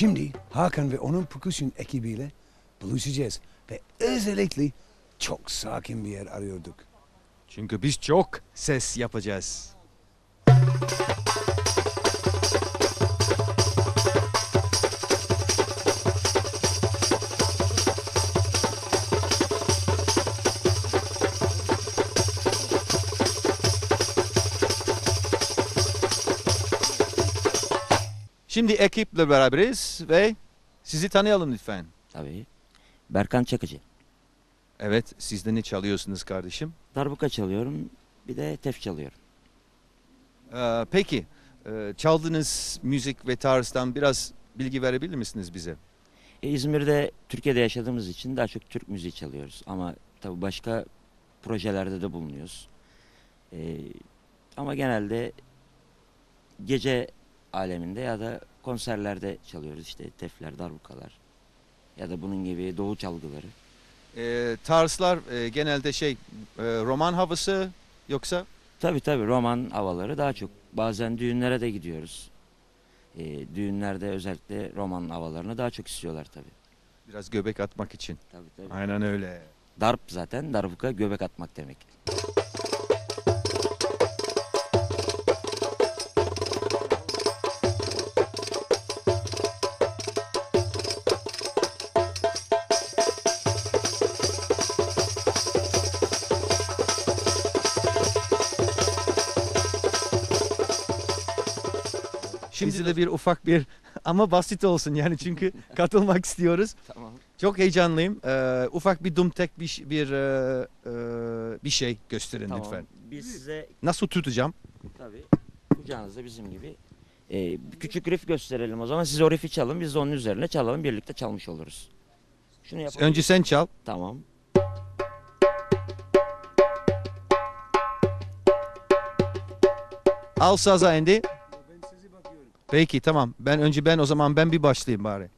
Şimdi Hakan ve onun percussion ekibiyle buluşacağız. Ve özellikle çok sakin bir yer arıyorduk. Çünkü biz çok ses yapacağız. Şimdi ekiple beraberiz ve sizi tanıyalım lütfen. Tabii. Berkan Çakıcı. Evet, siz de ne çalıyorsunuz kardeşim? Darbuka çalıyorum. Bir de tef çalıyorum. Ee, peki, e, çaldığınız müzik ve tarzdan biraz bilgi verebilir misiniz bize? E, İzmir'de, Türkiye'de yaşadığımız için daha çok Türk müziği çalıyoruz. Ama tabii başka projelerde de bulunuyoruz. E, ama genelde gece aleminde ya da konserlerde çalıyoruz. işte tefler, darbukalar ya da bunun gibi doğu çalgıları. Ee, tarzlar e, genelde şey, e, roman havası yoksa? Tabii tabii roman havaları daha çok. Bazen düğünlere de gidiyoruz. E, düğünlerde özellikle roman havalarını daha çok istiyorlar tabii. Biraz göbek atmak için. Tabii tabii. Aynen öyle. Darp zaten darbuka göbek atmak demek. Şimdi de bir ufak bir ama basit olsun yani çünkü katılmak istiyoruz. Tamam. Çok heyecanlıyım. Ee, ufak bir dumtek bir bir e, e, bir şey gösterin Tamam. lütfen. Biz size Nasıl tutacağım? tabii kucağınızda bizim gibi e, bir küçük riff gösterelim o zaman. Siz o riffi çalın biz de onun üzerine çalalım birlikte çalmış oluruz. Şunu yapalım. Önce sen çal. Tamam. Al saza Andy. Peki tamam. Ben önce ben o zaman ben bir başlayayım bari.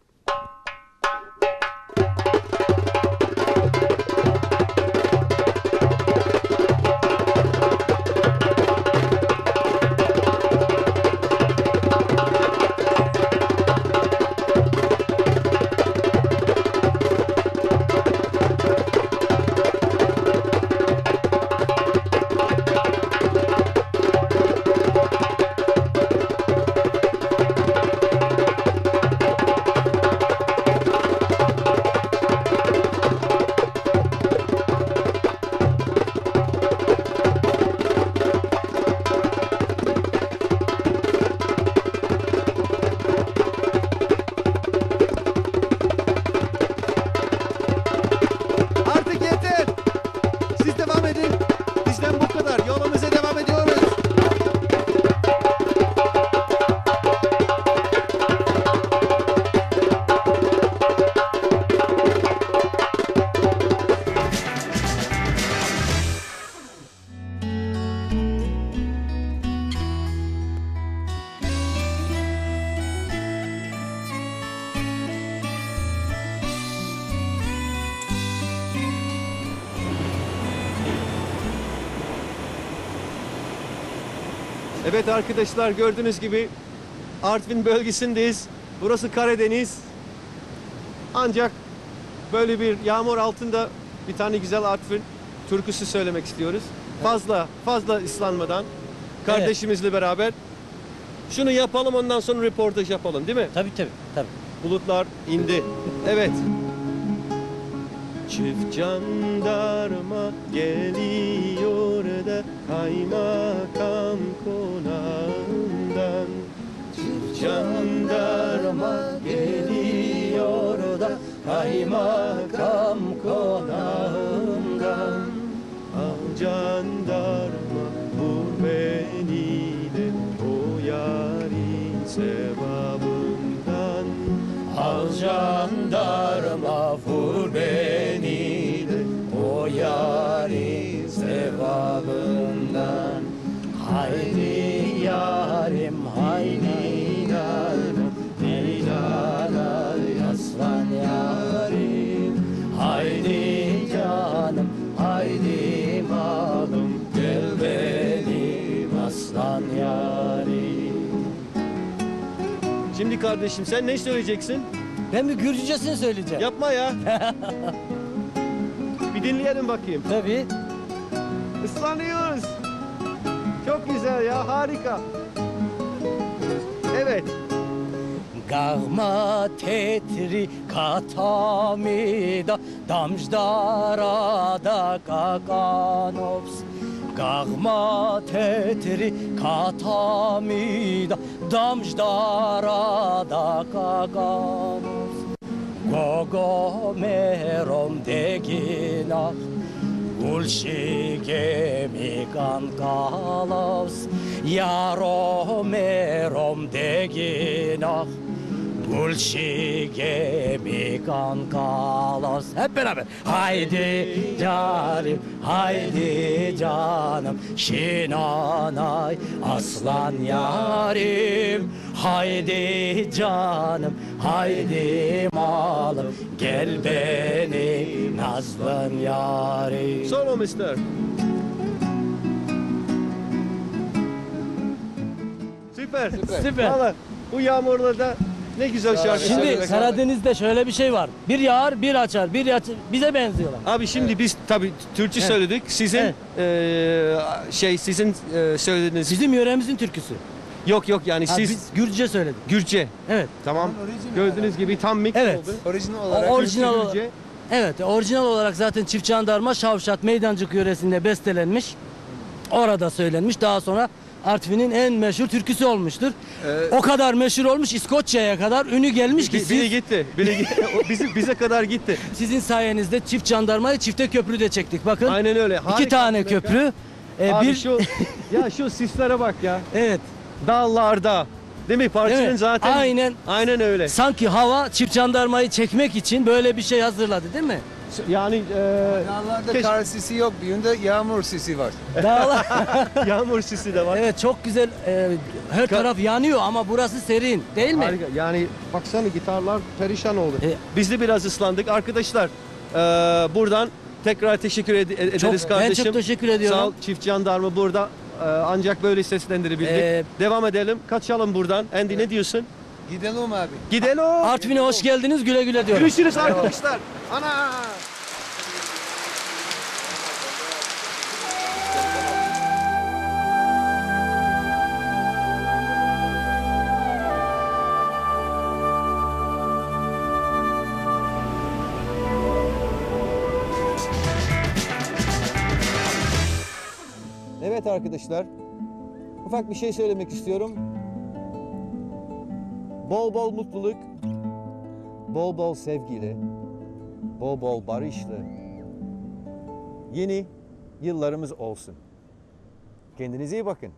Evet arkadaşlar gördüğünüz gibi Artvin bölgesindeyiz. Burası Karadeniz. Ancak böyle bir yağmur altında bir tane güzel Artvin türküsü söylemek istiyoruz. Fazla fazla ıslanmadan kardeşimizle beraber şunu yapalım ondan sonra röportaj yapalım değil mi? Tabii tabii. tabii. Bulutlar indi. Evet. Çift jandarma geliyor da kaymakam konağından. Çift jandarma geliyor da kaymakam konağından Haydi yarim haydi yarim Leyla'da yaslan yarim Haydi canım haydi malum Gel benim aslan yarim Şimdi kardeşim sen ne söyleyeceksin? Ben bir Gürcücesini söyleyeceğim. Yapma ya. bir dinleyelim bakayım. Tabii. Islanıyoruz. Ya harika. Evet. Gahma tetri katamida damjdarada kakanovs Gahma tetri katamida damjdarada kakanovs Gogo merom deginach Ulshige mi kan kalavs Yaro merom deginach Ulshige mi kan kalavs Hep beraber. Haydi canım, haydi canım Şinanay aslan yarim Haydi canım, haydi malım Gel benim nazlın yarim Solo mister. Süper. Süper. Valla bu yağmurlarda ne güzel şarkı Şimdi söylemek. Karadeniz'de şöyle bir şey var. Bir yağar, bir açar, bir açar. Bize benziyorlar. Abi şimdi biz tabii Türkçe Evet. söyledik. Sizin Evet. eee, şey sizin eee, söylediğiniz Bizim yöremizin türküsü. Yok yok yani Ha, siz biz Gürcüce söyledik. Gürce. Evet. Tamam. Orijinal Gördüğünüz gibi tam mix Evet. oldu. Orijinal O, olarak orijinal Gürce, olarak. Gürce. Evet, orijinal olarak zaten Çift Jandarma Şavşat Meydancık yöresinde bestelenmiş. Orada söylenmiş. Daha sonra Artvin'in en meşhur türküsü olmuştur. Ee, O kadar meşhur olmuş İskoçya'ya kadar ünü gelmiş ki Bi- biri siz, gitti. Biri gitti. O bizi, bize kadar gitti. sizin sayenizde çift jandarmayı çifte köprü de çektik. Bakın Aynen öyle. iki Harika tane köprü. Ee, Abi bir şu ya şu sislere bak ya. evet. Dağlarda. Değil mi? Parçanın Evet, zaten aynen. aynen öyle. Sanki hava çift jandarmayı çekmek için böyle bir şey hazırladı değil mi? Yani e, Dağlarda Keşke- kar sisi yok, bir yönde yağmur sisi var. Dağlar. yağmur sisi de var. evet çok güzel. e, her taraf yanıyor ama burası serin değil mi? Harika. Yani baksana gitarlar perişan oldu. E, Biz de biraz ıslandık. Arkadaşlar e, buradan tekrar teşekkür ed- ederiz Çok, ben kardeşim. çok teşekkür ediyorum. Sağ ol. Çift jandarma burada. E, ancak böyle seslendirebildik. Ee, Devam edelim. Kaçalım buradan. Andy ne diyorsun? Gidelim abi. Gidelim. Artvin'e hoş geldiniz güle güle diyorum. Görüşürüz arkadaşlar. Ana. Arkadaşlar. Ufak bir şey söylemek istiyorum. Bol bol mutluluk, bol bol sevgiyle, bol bol barışlı yeni yıllarımız olsun. Kendinize iyi bakın.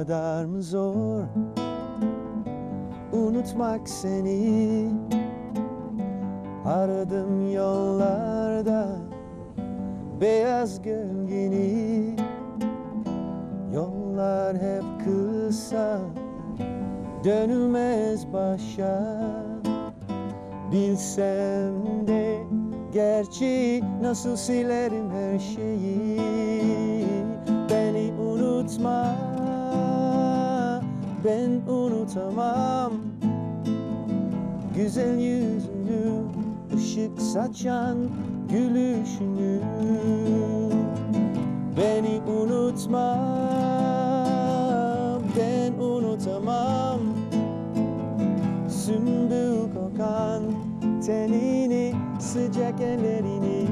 Kadar mı zor? Unutmak seni. Aradım yollarda beyaz gölgeni. Yollar hep kısa dönülmez başa. Bilsem de gerçeği nasıl silerim her şeyi? Beni unutma ben unutamam. Güzel yüzünü ışık saçan gülüşünü. Beni unutma ben unutamam. Sümbül kokan tenini sıcak ellerini.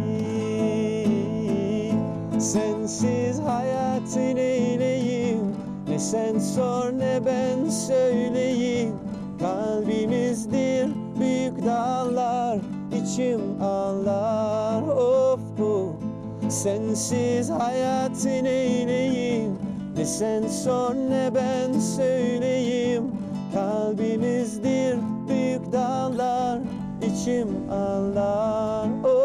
Sensiz hayatı neyleyim Sen sor ne ben söyleyeyim. Kalbimizdir büyük dağlar içim ağlar. Of of Sensiz hayatı neyleyim? Ne sen sor ne ben söyleyeyim. Kalbimizdir büyük dağlar içim ağlar. Of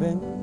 Ben